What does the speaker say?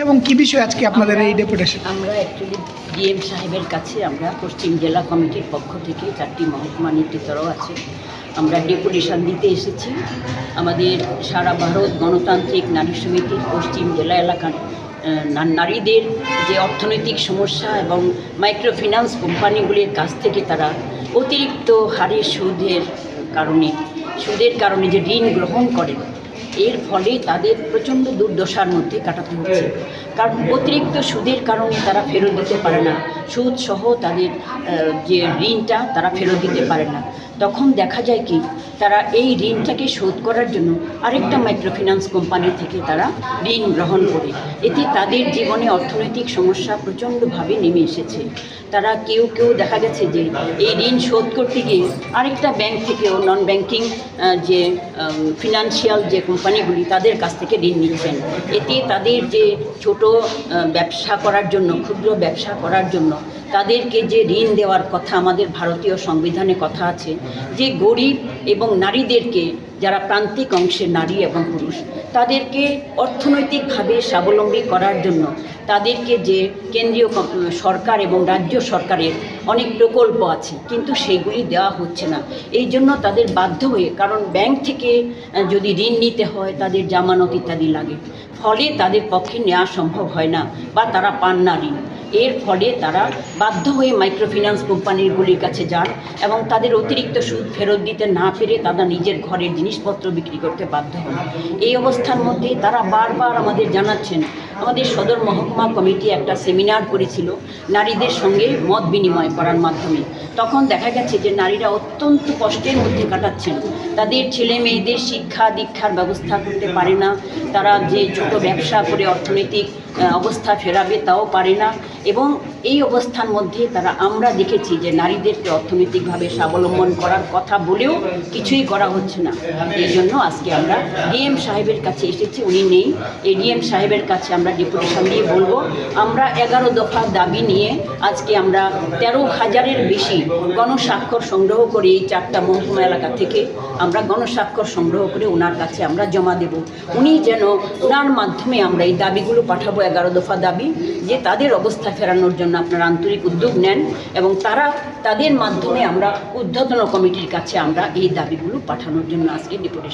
এবং কি বিষয়ে আজকে আপনাদের এই ডেপুটেশন আমরা অ্যাকচুয়ালি ডিএম সাহেবের কাছে আমরা পশ্চিম জেলা কমিটির পক্ষ থেকে চারটি মহকুমা নেতৃত্বরাও আছে। আমরা ডেপুটেশন দিতে এসেছি। আমাদের সারা ভারত গণতান্ত্রিক নারী সমিতির পশ্চিম জেলা এলাকার নারীদের যে অর্থনৈতিক সমস্যা এবং মাইক্রো ফিন্যান্স কোম্পানিগুলির কাছ থেকে তারা অতিরিক্ত হারে সুদের কারণে সুদের কারণে যে ঋণ গ্রহণ করেন এর ফলে তাদের প্রচণ্ড দুর্দশার মধ্যে কাটাতে হচ্ছে। কারণ অতিরিক্ত সুদের কারণে তারা ফেরত দিতে পারে না। সুদ সহ তাদের যে ঋণটা তারা ফেরত দিতে পারে না। তখন দেখা যায় কি তারা এই ঋণটাকে শোধ করার জন্য আরেকটা মাইক্রোফিন্যান্স কোম্পানি থেকে তারা ঋণ গ্রহণ করে। এতে তাদের জীবনে অর্থনৈতিক সমস্যা প্রচণ্ডভাবে নেমে এসেছে। তারা কেউ কেউ দেখা গেছে যে এই ঋণ শোধ করতে গিয়ে আরেকটা ব্যাংক থেকেও নন ব্যাংকিং যে ফিনান্সিয়াল যে কোম্পানিগুলি তাদের কাছ থেকে ঋণ নিচ্ছেন। এতে তাদের যে ছোট ব্যবসা করার জন্য, ক্ষুদ্র ব্যবসা করার জন্য তাদেরকে যে ঋণ দেওয়ার কথা আমাদের ভারতীয় সংবিধানে কথা আছে, যে গরিব এবং নারীদেরকে, যারা প্রান্তিক অংশের নারী এবং পুরুষ, তাদেরকে অর্থনৈতিকভাবে স্বাবলম্বী করার জন্য তাদেরকে যে কেন্দ্রীয় সরকার এবং রাজ্য সরকারের অনেক প্রকল্প আছে, কিন্তু সেগুলি দেওয়া হচ্ছে না। এই জন্য তাদের বাধ্য হয়ে, কারণ ব্যাংক থেকে যদি ঋণ নিতে হয়, তাদের জামানত ইত্যাদি লাগে। ফলে তাদের পক্ষে নেওয়া সম্ভব হয় না বা তারা পান না ঋণ। এর ফলে তারা বাধ্য হয়ে মাইক্রোফিন্যান্স কোম্পানিগুলির কাছে যান এবং তাদের অতিরিক্ত সুদ ফেরত দিতে না পেরে তারা নিজের ঘরের জিনিসপত্র বিক্রি করতে বাধ্য হন। এই অবস্থার মধ্যে তারা বারবার আমাদের জানাচ্ছেন, আমাদের সদর মহকুমা কমিটি একটা সেমিনার করেছিল নারীদের সঙ্গে মত বিনিময় করার মাধ্যমে। তখন দেখা গেছে যে নারীরা অত্যন্ত কষ্টের মধ্যে কাটাচ্ছেন। তাদের ছেলে মেয়েদের শিক্ষা দীক্ষার ব্যবস্থা করতে পারে না। তারা যে ছোট ব্যবসা করে অর্থনৈতিক অবস্থা ফেরাবে, তাও পারে না। এবং এই অবস্থার মধ্যে তারা আমরা দেখেছি যে নারীদেরকে অর্থনৈতিকভাবে স্বাবলম্বন করার কথা বলেও কিছুই করা হচ্ছে না। এই জন্য আজকে আমরা ডিএম সাহেবের কাছে এসেছি, উনি নেই। এই ডিএম সাহেবের কাছে আমরা ডেপুটেশন দিয়ে বলব, আমরা এগারো দফা দাবি নিয়ে আজকে আমরা তেরো হাজারের বেশি গণস্বাক্ষর সংগ্রহ করে এই চারটা মহকুমা এলাকা থেকে আমরা গণস্বাক্ষর সংগ্রহ করে ওনার কাছে আমরা জমা দেব। উনি যেন ওনার মাধ্যমে আমরা এই দাবিগুলো পাঠাবো এগারো দফা দাবি যে তাদের অবস্থা ফেরানোর জন্য আপনারা আন্তরিক উদ্যোগ নেন এবং তারা তাদের মাধ্যমে আমরা উদ্ধতন কমিটির কাছে আমরা এই দাবিগুলো পাঠানোর জন্য আজকে ডেপুটেশন